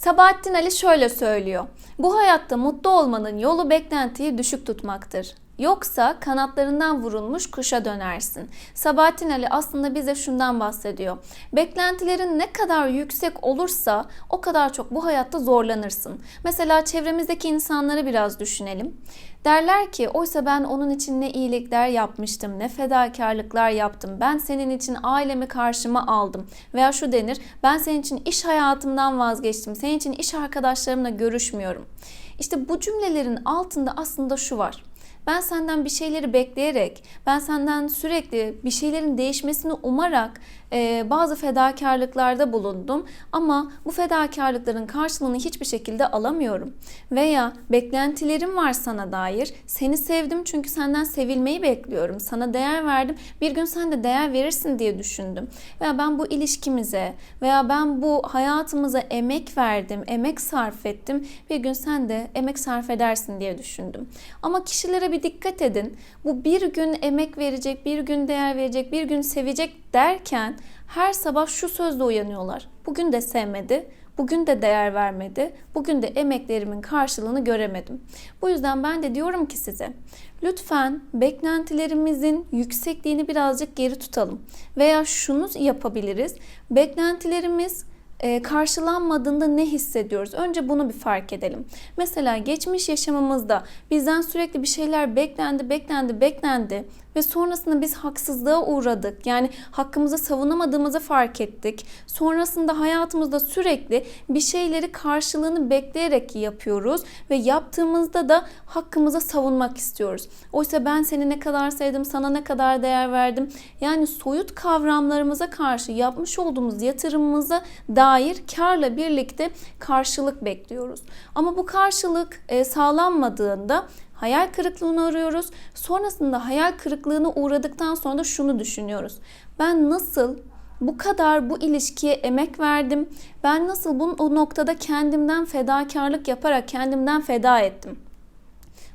Sabahattin Ali şöyle söylüyor. Bu hayatta mutlu olmanın yolu beklentiyi düşük tutmaktır. Yoksa kanatlarından vurulmuş kuşa dönersin. Sabahattin Ali aslında bize şundan bahsediyor. Beklentilerin ne kadar yüksek olursa o kadar çok bu hayatta zorlanırsın. Mesela çevremizdeki insanları biraz düşünelim. Derler ki oysa ben onun için ne iyilikler yapmıştım, ne fedakarlıklar yaptım. Ben senin için ailemi karşıma aldım. Veya şu denir, ben senin için iş hayatımdan vazgeçtim. Senin için iş arkadaşlarımla görüşmüyorum. İşte bu cümlelerin altında aslında şu var. Ben senden bir şeyleri bekleyerek, ben senden sürekli bir şeylerin değişmesini umarak e, bazı fedakarlıklarda bulundum ama bu fedakarlıkların karşılığını hiçbir şekilde alamıyorum. Veya beklentilerim var sana dair. Seni sevdim çünkü senden sevilmeyi bekliyorum. Sana değer verdim. Bir gün sen de değer verirsin diye düşündüm. Veya ben bu ilişkimize veya ben bu hayatımıza emek verdim, emek sarf ettim. Bir gün sen de emek sarf edersin diye düşündüm. Ama kişilere bir dikkat edin. Bu bir gün emek verecek, bir gün değer verecek, bir gün sevecek derken her sabah şu sözle uyanıyorlar. Bugün de sevmedi, bugün de değer vermedi, bugün de emeklerimin karşılığını göremedim. Bu yüzden ben de diyorum ki size lütfen beklentilerimizin yüksekliğini birazcık geri tutalım. Veya şunu yapabiliriz. Beklentilerimiz e, karşılanmadığında ne hissediyoruz? Önce bunu bir fark edelim. Mesela geçmiş yaşamımızda bizden sürekli bir şeyler beklendi, beklendi, beklendi ve sonrasında biz haksızlığa uğradık. Yani hakkımızı savunamadığımızı fark ettik. Sonrasında hayatımızda sürekli bir şeyleri karşılığını bekleyerek yapıyoruz ve yaptığımızda da hakkımızı savunmak istiyoruz. Oysa ben seni ne kadar sevdim, sana ne kadar değer verdim. Yani soyut kavramlarımıza karşı yapmış olduğumuz yatırımımıza dair karla birlikte karşılık bekliyoruz. Ama bu karşılık e, sağlanmadığında hayal kırıklığına uğruyoruz. Sonrasında hayal kırıklığına uğradıktan sonra da şunu düşünüyoruz. Ben nasıl bu kadar bu ilişkiye emek verdim? Ben nasıl bu o noktada kendimden fedakarlık yaparak kendimden feda ettim?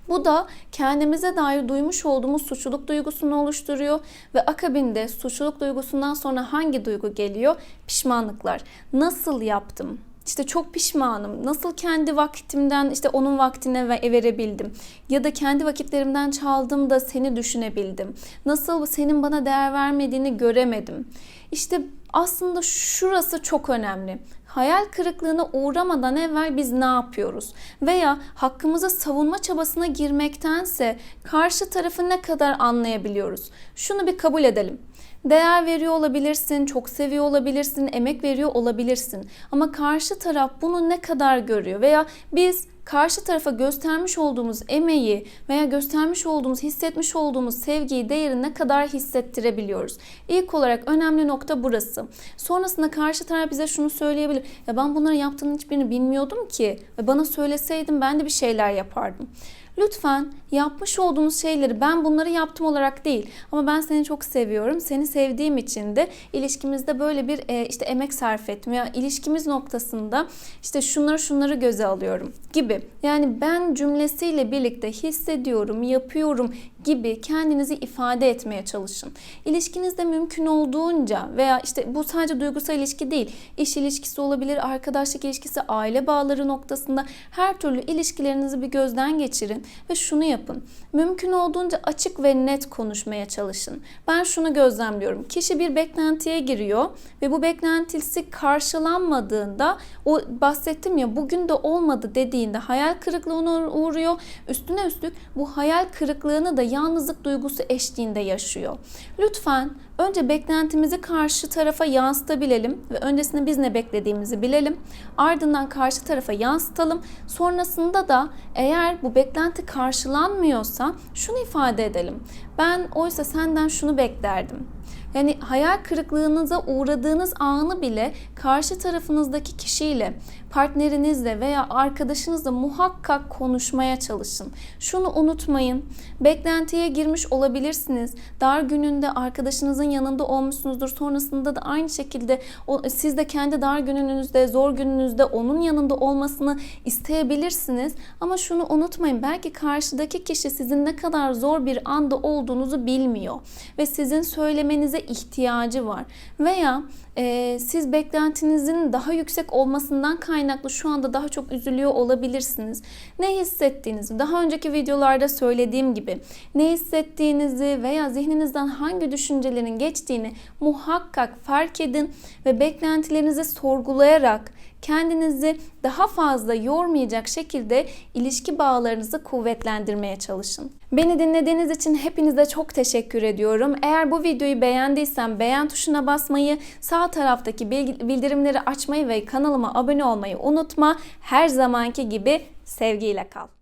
Bu da kendimize dair duymuş olduğumuz suçluluk duygusunu oluşturuyor ve akabinde suçluluk duygusundan sonra hangi duygu geliyor? Pişmanlıklar. Nasıl yaptım? İşte çok pişmanım. Nasıl kendi vaktimden işte onun vaktine verebildim? Ya da kendi vakitlerimden çaldım da seni düşünebildim. Nasıl senin bana değer vermediğini göremedim. İşte aslında şurası çok önemli. Hayal kırıklığına uğramadan evvel biz ne yapıyoruz? Veya hakkımızı savunma çabasına girmektense karşı tarafı ne kadar anlayabiliyoruz? Şunu bir kabul edelim. Değer veriyor olabilirsin, çok seviyor olabilirsin, emek veriyor olabilirsin. Ama karşı taraf bunu ne kadar görüyor veya biz karşı tarafa göstermiş olduğumuz emeği veya göstermiş olduğumuz, hissetmiş olduğumuz sevgiyi, değeri ne kadar hissettirebiliyoruz? İlk olarak önemli nokta burası. Sonrasında karşı taraf bize şunu söyleyebilir. Ya ben bunları yaptığının hiçbirini bilmiyordum ki ve bana söyleseydin ben de bir şeyler yapardım. Lütfen yapmış olduğunuz şeyleri ben bunları yaptım olarak değil ama ben seni çok seviyorum. Seni sevdiğim için de ilişkimizde böyle bir e, işte emek sarf etmeye, ilişkimiz noktasında işte şunları şunları göze alıyorum gibi. Yani ben cümlesiyle birlikte hissediyorum, yapıyorum gibi kendinizi ifade etmeye çalışın. İlişkinizde mümkün olduğunca veya işte bu sadece duygusal ilişki değil, iş ilişkisi olabilir, arkadaşlık ilişkisi, aile bağları noktasında her türlü ilişkilerinizi bir gözden geçirin ve şunu yapın. Mümkün olduğunca açık ve net konuşmaya çalışın. Ben şunu gözlemliyorum. Kişi bir beklentiye giriyor ve bu beklentisi karşılanmadığında o bahsettim ya bugün de olmadı dediğinde hayal kırıklığına uğruyor. Üstüne üstlük bu hayal kırıklığını da yalnızlık duygusu eşliğinde yaşıyor. Lütfen önce beklentimizi karşı tarafa yansıtabilelim ve öncesinde biz ne beklediğimizi bilelim. Ardından karşı tarafa yansıtalım. Sonrasında da eğer bu beklenti karşılanmıyorsa şunu ifade edelim. Ben oysa senden şunu beklerdim. Yani hayal kırıklığınıza uğradığınız anı bile karşı tarafınızdaki kişiyle, partnerinizle veya arkadaşınızla muhakkak konuşmaya çalışın. Şunu unutmayın. Beklentiye girmiş olabilirsiniz. Dar gününde arkadaşınızın yanında olmuşsunuzdur. Sonrasında da aynı şekilde siz de kendi dar gününüzde, zor gününüzde onun yanında olmasını isteyebilirsiniz. Ama şunu unutmayın. Belki karşıdaki kişi sizin ne kadar zor bir anda olduğunuzu bilmiyor ve sizin söylemeniz görmenize ihtiyacı var. Veya e, siz beklentinizin daha yüksek olmasından kaynaklı şu anda daha çok üzülüyor olabilirsiniz. Ne hissettiğinizi daha önceki videolarda söylediğim gibi ne hissettiğinizi veya zihninizden hangi düşüncelerin geçtiğini muhakkak fark edin ve beklentilerinizi sorgulayarak kendinizi daha fazla yormayacak şekilde ilişki bağlarınızı kuvvetlendirmeye çalışın. Beni dinlediğiniz için hepinize çok teşekkür ediyorum. Eğer bu videoyu beğendiysen beğen tuşuna basmayı, sağ taraftaki bildirimleri açmayı ve kanalıma abone olmayı unutma. Her zamanki gibi sevgiyle kal.